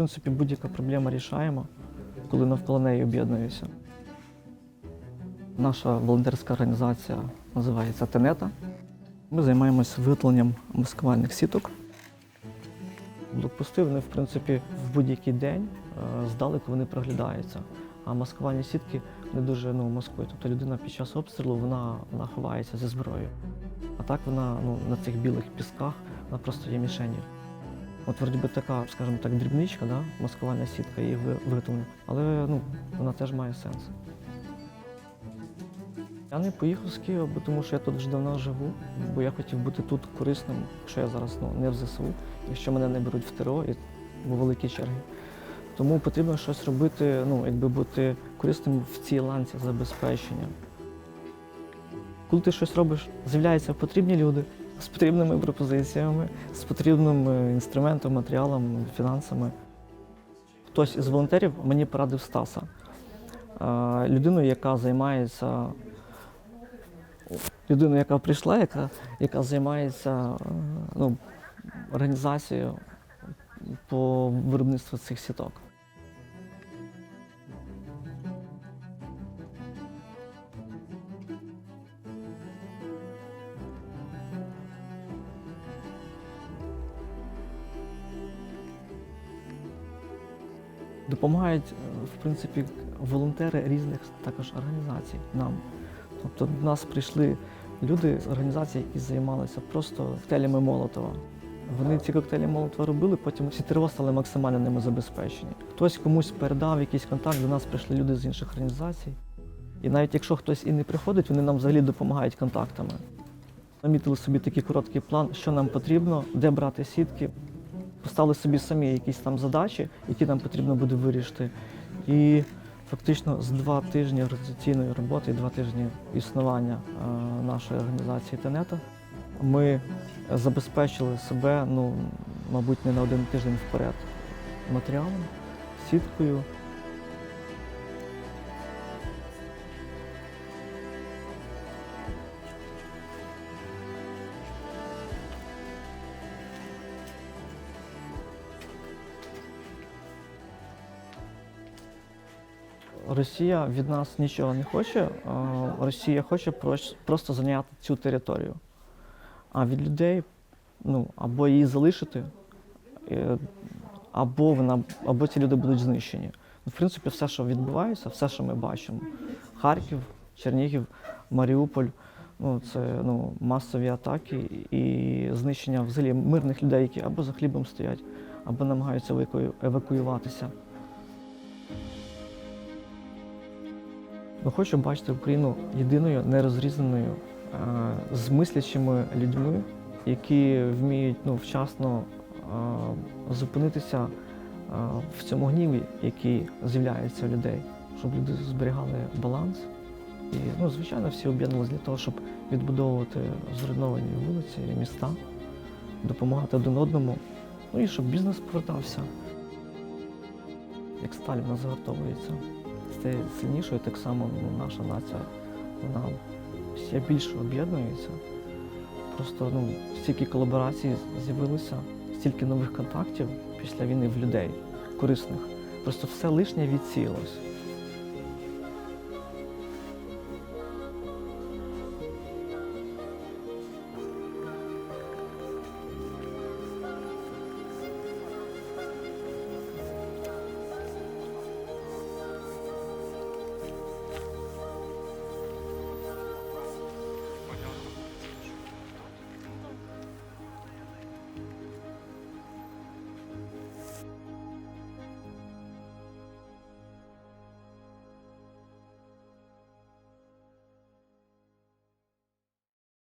принципі, будь-яка проблема рішаємо, коли навколо неї об'єднуюся. Наша волонтерська організація називається Тенета. Ми займаємося виготовленням маскувальних сіток. Блокпости, вони, в принципі, в будь-який день е, здалеку вони проглядаються. А маскувальні сітки не дуже ну, маскують. Тобто людина під час обстрілу вона, вона ховається зі зброєю. А так вона ну, на цих білих пісках вона просто є мішенью. От вроді би така, скажімо так, дрібничка, да? маскувальна сітка її ви- виготовлена, але ну, вона теж має сенс. Я не поїхав з Києва, бо тому що я тут вже давно живу, бо я хотів бути тут корисним, якщо я зараз ну, не в ЗСУ, якщо мене не беруть в ТРО і в великі черги. Тому потрібно щось робити, ну, якби бути корисним в цій ланці забезпечення. Коли ти щось робиш, з'являються потрібні люди з потрібними пропозиціями, з потрібним е, інструментом, матеріалом, фінансами. Хтось із волонтерів мені порадив Стаса, е, людину, яка займається, людину, яка прийшла, яка, яка займається е, ну, організацією по виробництву цих сіток. Допомагають, е, в принципі, волонтери різних також організацій нам. Тобто до нас прийшли люди з організацій, які займалися просто коктейлями Молотова. Вони ці коктейлі Молотова робили, потім всі ТРО стали максимально ними забезпечені. Хтось комусь передав якийсь контакт, до нас прийшли люди з інших організацій. І навіть якщо хтось і не приходить, вони нам взагалі допомагають контактами. Намітили собі такий короткий план, що нам потрібно, де брати сітки. Поставили собі самі якісь там задачі, які нам потрібно буде вирішити. І фактично з два тижні організаційної роботи два тижні існування е, нашої організації Тенета ми забезпечили себе, ну, мабуть, не на один тиждень вперед матеріалом, сіткою. Росія від нас нічого не хоче. Росія хоче просто зайняти цю територію. А від людей ну, або її залишити, е, або, вона, або ці люди будуть знищені. Ну, В принципі, все, що відбувається, все, що ми бачимо. Харків, Чернігів, Маріуполь ну, це ну, масові атаки і знищення взагалі мирних людей, які або за хлібом стоять, або намагаються еваку- евакуюватися. Ми хочемо бачити Україну єдиною, нерозрізаною, е, з мислячими людьми, які вміють ну, вчасно е, зупинитися е, в цьому гніві, який з'являється у людей, щоб люди зберігали баланс. І, ну, звичайно, всі об'єднувалися для того, щоб відбудовувати зруйновані вулиці, міста, допомагати один одному, ну і щоб бізнес повертався. Як сталь вона загортовується стає сильнішою, так само ну, наша нація вона ще більше об'єднується. Просто ну, стільки колаборацій з'явилося, стільки нових контактів після війни в людей, корисних. Просто все лишнє відсіялось.